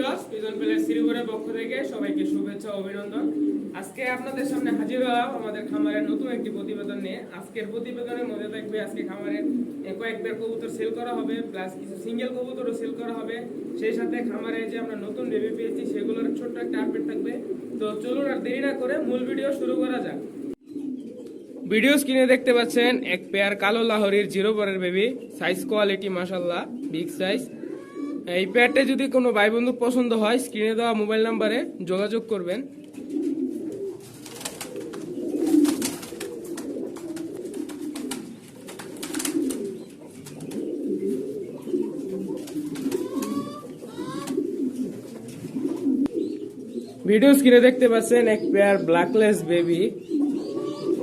Viewers pigeon শ্রীপুরের পক্ষ থেকে সবাইকে শুভেচ্ছা অভিনন্দন। আজকে আপনাদের সামনে হাজির আমাদের খামারের নতুন একটি প্রতিবেদন নিয়ে। আজকের প্রতিবেদনের মধ্যে আজকে খামারের এ, কয়েকবার কবুতর সেল করা হবে প্লাস কিছু সিঙ্গেল কবুতরও সেল করা হবে। সেই সাথে খামারে যে আমরা নতুন পেয়েছি সেগুলোর ছোট্ট একটা আপডেট থাকবে। তো চলুন আর দেরি না করে মূল ভিডিও শুরু করা যাক। ভিডিও স্ক্রিনে দেখতে পাচ্ছেন এক পেয়ার কালো লাহোরির জিরো পরের বেবি সাইজ কোয়ালিটি মাসাল্লাহ বিগ সাইজ এই পেয়ারটা যদি কোনো ভাই বন্ধু পছন্দ হয়, স্ক্রিনে দেওয়া মোবাইল নাম্বারে যোগাযোগ করবেন। ভিডিও স্ক্রিনে দেখতে পাচ্ছেন এক পেয়ার ব্ল্যাকলেস বেবি।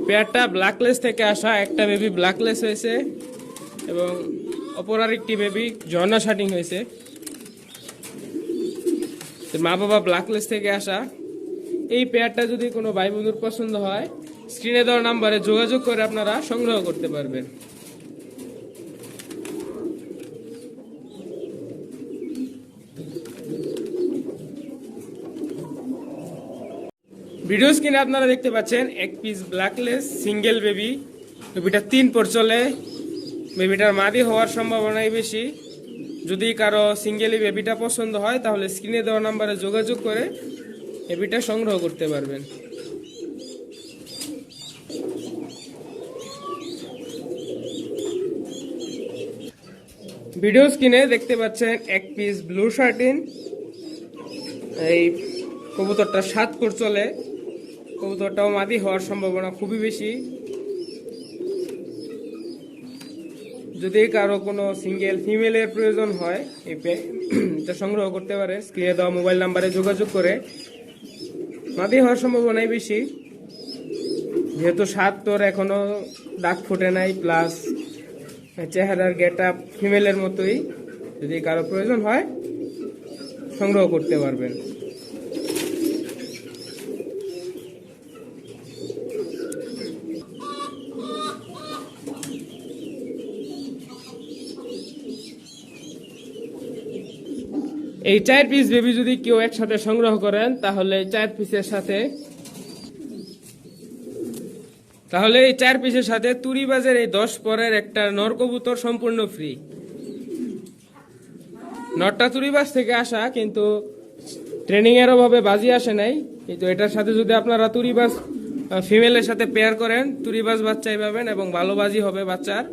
পেয়ারটা ব্ল্যাকলেস থেকে আসা, একটা বেবি ব্ল্যাকলেস হয়েছে এবং অপর আরেকটি বেবি ঝর্ণা শাটিং হয়েছে। মা বাবা ব্ল্যাকলেস থেকে আসা। এই পেয়ারটা যদি কোনো ভাই বন্ধুর পছন্দ হয় স্ক্রিনে দেওয়া নাম্বারে যোগাযোগ করে আপনারা সংগ্রহ করতে পারবেন। ভিডিও স্ক্রিনে আপনারা দেখতে পাচ্ছেন, এক পিস ব্ল্যাকলেস সিঙ্গেল বেবি বেবিটা তিন পর চলে বেবিটার মাদি হওয়ার সম্ভাবনাই বেশি। যদি কারও সিঙ্গেলি বেবিটা পছন্দ হয়, তাহলে স্ক্রিনে দেওয়া নাম্বারে যোগাযোগ করে বেবিটা সংগ্রহ করতে পারবেন। ভিডিও স্ক্রিনে দেখতে পাচ্ছেন এক পিস ব্লু শার্টিন এই কবুতরটা সাত কোর চলে কবুতরটাও মাদি হওয়ার সম্ভাবনা খুবই বেশি। যদি কারও কোনো সিঙ্গেল ফিমেলের প্রয়োজন হয় এটা সংগ্রহ করতে পারে। স্ক্রিনে দেওয়া মোবাইল নাম্বারে যোগাযোগ করে। মাদি হওয়ার সম্ভাবনাই বেশি। যেহেতু সাত তোর এখনও দাগ ফুটে নাই প্লাস চেহারার গেট আপ ফিমেলের মতোই যদি কারও প্রয়োজন হয়, সংগ্রহ করতে পারবেন। এই চার পিস বেবি যদি কেউ একসাথে সংগ্রহ করেন, তাহলে চার পিসের সাথে তাহলে এই চার পিসের সাথে তুরিবাজের এই দশ পরের একটা নর কবুতর সম্পূর্ণ ফ্রি নটটা তুরিবাজ থেকে আসা, কিন্তু ট্রেনিং এর অভাবে বাজি আসে নাই। কিন্তু এটার সাথে যদি আপনারা তুরিবাজ ফিমেলের সাথে পেয়ার করেন তুরিবাজ বাচ্চাই পাবেন এবং ভালো বাজি হবে বাচ্চার।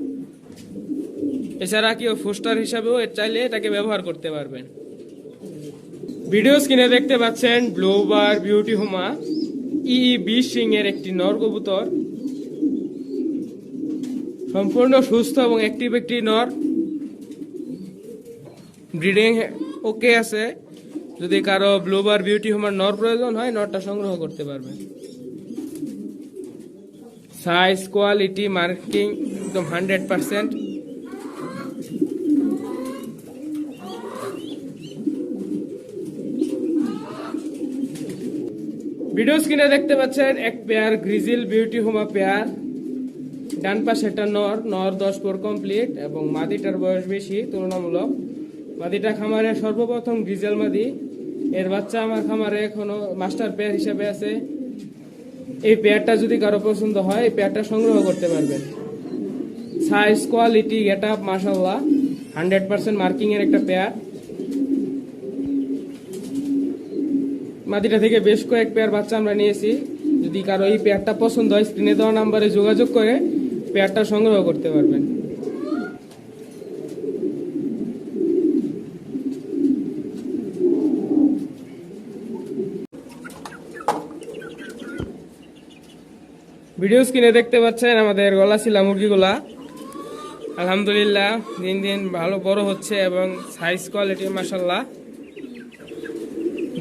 এছাড়া কেউ ফোস্টার হিসাবেও চাইলে এটাকে ব্যবহার করতে পারবেন। ভিডিও স্ক্রিনে দেখতে পাচ্ছেন ব্লোবার beauty homer E B Singh এর একটি নর কবুতর সম্পূর্ণ সুস্থ এবং অ্যাক্টিভ একটি নর। ব্রিডিং ওকে আছে। যদি কারও ব্লোবার বিউটি হোমার নর প্রয়োজন হয়, নরটা সংগ্রহ করতে পারবে। সাইজ কোয়ালিটি মার্কিং একদম হান্ড্রেড পার্সেন্ট ভিডিও স্ক্রিনে দেখতে পাচ্ছেন এক pair grizzle beauty homer pair. ডান পাশে একটা নর নর দশ পর কমপ্লিট এবং মাদিটার বয়স বেশি, তুলনামূলক। মাদিটা খামারে সর্বপ্রথম গ্রিজেল মাদি। এর বাচ্চা আমার খামারে এখনও মাস্টার পেয়ার হিসেবে আছে। এই পেয়ারটা যদি কারও পছন্দ হয়, এই পেয়ারটা সংগ্রহ করতে পারবেন। সাইজ কোয়ালিটি গেট আপ মাসাল্লাহ হান্ড্রেড পার্সেন্ট মার্কিংয়ের একটা পেয়ার। মাদিটা থেকে বেশ কয়েক পেয়ার বাচ্চা আমরা নিয়েছি। যদি কারও এই পেয়ারটা পছন্দ হয় স্ক্রিনে দেওয়া নাম্বারে যোগাযোগ করে পেয়ারটা সংগ্রহ করতে পারবেন। ভিডিও স্ক্রিনে দেখতে পাচ্ছেন আমাদের গলা গলাশিলা মুরগিগুলা। আলহামদুলিল্লাহ, দিন দিন ভালো বড় হচ্ছে এবং সাইজ কোয়ালিটি মাসাল্লাহ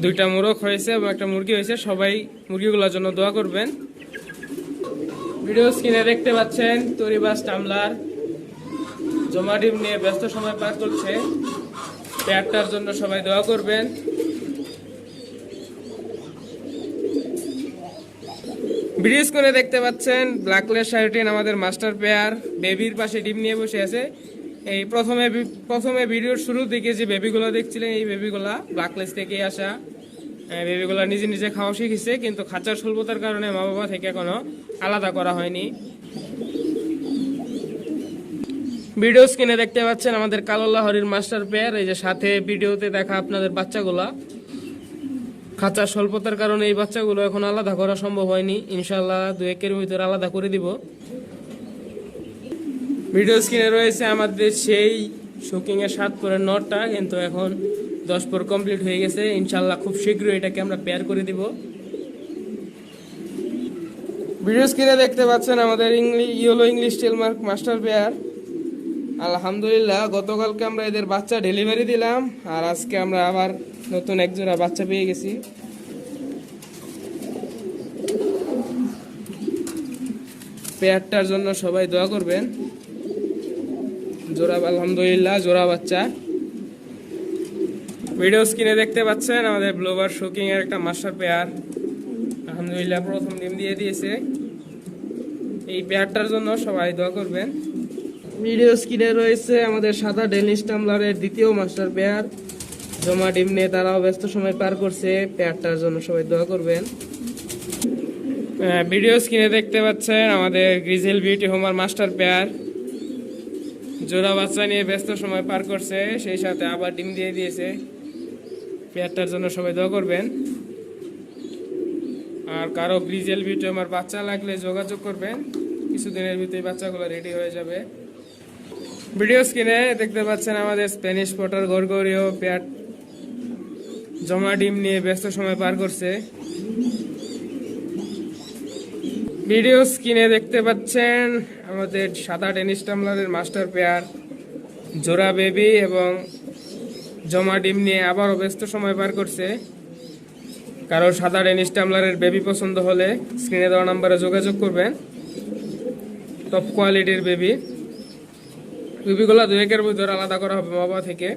দুইটা মোরগ হয়েছে এবং একটা মুরগি হয়েছে। সবাই মুরগিগুলোর জন্য দোয়া করবেন। ভিডিও স্ক্রিনে দেখতে পাচ্ছেন তরিবাস টামলার জমা ডিম নিয়ে ব্যস্ত সময় পার করছে। পেয়ারটার জন্য সবাই দোয়া করবেন। ব্রিজ করে দেখতে পাচ্ছেন, ব্ল্যাকলেস শার্টিন আমাদের মাস্টার পেয়ার। বেবির পাশে ডিম নিয়ে বসে আছে। এই প্রথমে প্রথমে ভিডিওর শুরু থেকে যে বেবিগুলো দেখছিলেন, এই বেবিগুলা ব্ল্যাকলেস থেকে আসা। বেবিগুলা নিজে নিজে খাওয়া শিখেছে, কিন্তু খাঁচার স্বল্পতার কারণে মা বাবা থেকে এখনও আলাদা করা হয়নি। ভিডিও স্ক্রিনে দেখতে পাচ্ছেন আমাদের কালোল্লা হরির মাস্টার পেয়ার এই যে সাথে ভিডিওতে দেখা আপনাদের বাচ্চাগুলা। খাঁচার স্বল্পতার কারণে এই বাচ্চাগুলো এখন আলাদা করা সম্ভব হয়নি। ইনশাল্লাহ দু একের ভিতরে আলাদা করে দিব। ভিডিও স্ক্রিনে রয়েছে আমাদের সেই শুকিং এর সাত পরের নটটা, কিন্তু এখন দশ পর কমপ্লিট হয়ে গেছে। ইনশাল্লাহ খুব শীঘ্রই এটাকে আমরা পেয়ার করে দিব। ভিডিও স্ক্রিনে দেখতে পাচ্ছেন আমাদের English yellow English tailmark master pair আলহামদুলিল্লাহ, গতকালকে আমরা এদের বাচ্চা ডেলিভারি দিলাম, আর আজকে আমরা আবার নতুন একজোড়া বাচ্চা পেয়ে গেছি। পেয়ারটার জন্য সবাই দোয়া করবেন। জোড়া আলহামদুলিল্লাহ জোড়া বাচ্চা। ভিডিও স্ক্রিনে দেখতে পাচ্ছেন আমাদের ব্লোবার শুকিং এর একটা মাস্টার পেয়ার আলহামদুলিল্লাহ, প্রথম ডিম দিয়ে দিয়েছে। এই পেয়ারটার জন্য সবাই দোয়া করবেন। ভিডিও স্ক্রিনে রয়েছে আমাদের সাদা ডেনিস টামলারের দ্বিতীয় মাস্টার পেয়ার জমা ডিম নিয়ে তারাও ব্যস্ত সময় পার করছে পেয়ারটার জন্য সবাই দোয়া করবেন। ভিডিও স্ক্রিনে দেখতে পাচ্ছেন আমাদের grizzle beauty homer master pair জোড়া বাচ্চা নিয়ে ব্যস্ত সময় পার করছে, সেই সাথে আবার ডিম দিয়ে দিয়েছে। পেয়ারটার জন্য সবাই দোয়া করবেন। আর কারও গ্রিজেল বিউটি আমার বাচ্চা লাগলে যোগাযোগ করবেন। কিছুদিনের ভিতরে বাচ্চাগুলো রেডি হয়ে যাবে। ভিডিও স্ক্রিনে দেখতে পাচ্ছেন আমাদের স্প্যানিশ পটার গরগরীয় পেয়ার জমা ডিম নিয়ে ব্যস্ত সময় পার করছে। ভিডিও স্ক্রিনে দেখতে পাচ্ছেন আমাদের সাদা টেনিস টামলারের মাস্টার পেয়ার জোড়া বেবি এবং জমা ডিম নিয়ে আবারও ব্যস্ত সময় পার করছে। কারও সাদা টেনিস টামলারের বেবি পছন্দ হলে স্ক্রিনে দেওয়া নাম্বারে যোগাযোগ করবেন। টপ কোয়ালিটির বেবি। বেবিগুলো দু একের ভিতরে আলাদা করা হবে বাবা থেকে।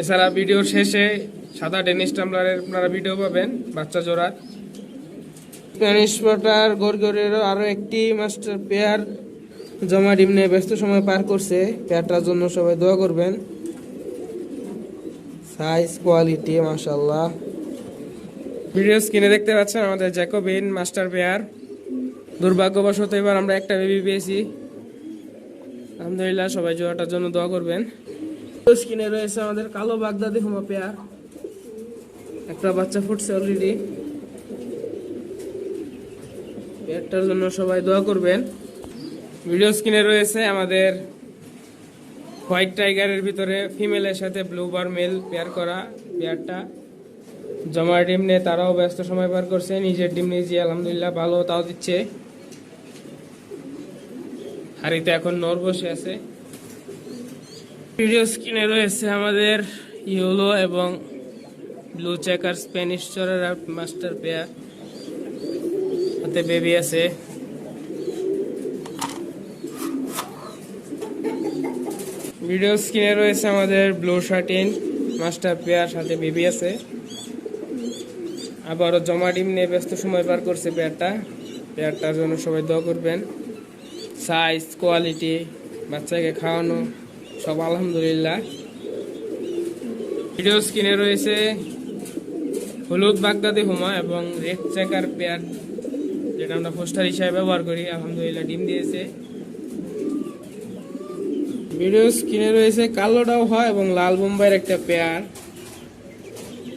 এছাড়া ভিডিওর শেষে সাদা টেনিস টামলারের আপনারা ভিডিও পাবেন, বাচ্চা জোড়ার। স্প্যানিশ ওয়াটার গরগরেরও আরও একটি মাস্টার পেয়ার জমা ডিম নিয়ে ব্যস্ত সময় পার করছে। পেয়ারটার জন্য সবাই দোয়া করবেন। সাইজ কোয়ালিটি মাশাল্লাহ ভিডিও স্ক্রিনে দেখতে পাচ্ছেন আমাদের জ্যাকোবিন মাস্টার পেয়ার। দুর্ভাগ্যবশত এবার আমরা একটা বেবি পেয়েছি। আলহামদুলিল্লাহ সবাই জোড়াটার জন্য দোয়া করবেন। স্ক্রিনে রয়েছে আমাদের কালো বাগদাদি হোমা পেয়ার। একটা বাচ্চা ফুটছে অলরেডি পেয়ারটার জন্য সবাই দোয়া করবেন। ভিডিও স্ক্রিনে রয়েছে আমাদের হোয়াইট টাইগারের ভিতরে ফিমেলের সাথে ব্লু বার মেল পেয়ার করা পেয়ারটা। জমা ডিম নিয়ে তারাও ব্যস্ত সময় পার করছে, নিজের ডিম নিজে আলহামদুলিল্লাহ ভালো তাও দিচ্ছে। হাড়িতে এখন নর বসে আছে। ভিডিও স্ক্রিনে রয়েছে আমাদের ইউলো এবং ব্লু চেকার স্প্যানিশ চরের মাস্টার পেয়ার। হাতে বেবি আছে। ভিডিও স্ক্রিনে রয়েছে আমাদের ব্লু শার্টিন মাস্টার পেয়ার সাথে বেবি আছে। আবারও জমা ডিম নিয়ে ব্যস্ত সময় পার করছে পেয়ারটা পেয়ারটার জন্য সবাই দোয়া করবেন। সাইজ কোয়ালিটি বাচ্চাকে খাওয়ানো, সব আলহামদুলিল্লাহ। ভিডিও স্ক্রিনে রয়েছে হলুদ বাগদাদি হুমা এবং রেড চেকার পেয়ার যেটা আমরা পোস্টার হিসাবে ব্যবহার করি, আলহামদুলিল্লাহ, ডিম দিয়েছে। ভিডিও স্ক্রিনে রয়েছে কালোটাও হয় এবং লাল বোম্বাইয়ের একটা পেয়ার।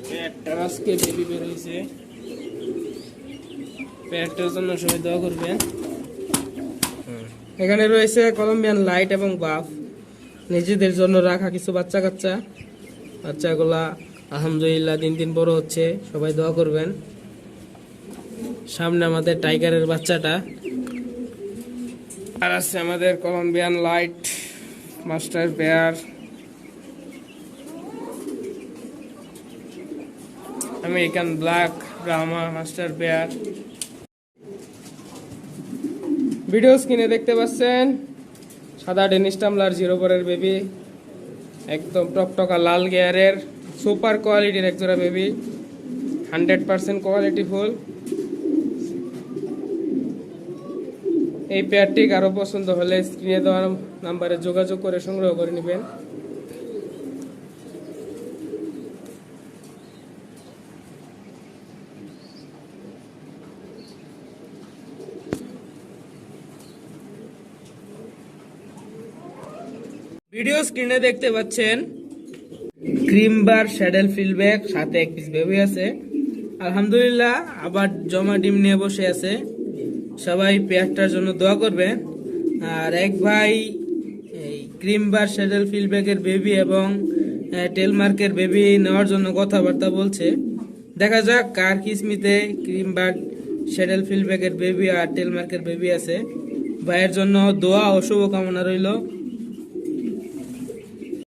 পেয়ারটা আজকে বেবি বেরোয়েছে পেয়ারটার জন্য সবাই দোয়া করবেন। এখানে রয়েছে কলম্বিয়ান লাইট এবং বাফ নিজেদের জন্য রাখা কিছু বাচ্চা কাচ্চা। বাচ্চাগুলা আলহামদুলিল্লাহ দিন দিন বড় হচ্ছে, সবাই দোয়া করবেন। সামনে আমাদের টাইগারের বাচ্চাটা। আর আছে আমাদের Colombian light master pair American black Brahma master pair. Video স্ক্রিনে দেখতে পাচ্ছেন, সাদা ডেনিস টামলার জিরো পরের বেবি, একদম টকটকা লাল গিয়ারের সুপার কোয়ালিটির একজোড়া baby hundred percent quality full এই পেয়ারটি কারও পছন্দ হলে স্ক্রিনে দেওয়া নাম্বারে যোগাযোগ করে সংগ্রহ করে নেবেন। ভিডিও স্ক্রিনে দেখতে পাচ্ছেন। ক্রিম বার শ্যাডেল ফিলব্যাক সাথে এক পিস বেবি আছে। আলহামদুলিল্লাহ, আবার জমা ডিম নিয়ে বসে আছে। সবাই পেয়ারটার জন্য দোয়া করবে। আর এক ভাই, এই ক্রিম বার শ্যাডেল ফিলব্যাকের বেবি এবং টেলমার্কের বেবি নেওয়ার জন্য কথাবার্তা বলছে। দেখা যাক কার কিসমিতে ক্রিম বার শ্যাডেল ফিলব্যাকের বেবি আর টেলমার্কের বেবি আছে। ভাইয়ের জন্য দোয়া ও শুভকামনা রইল।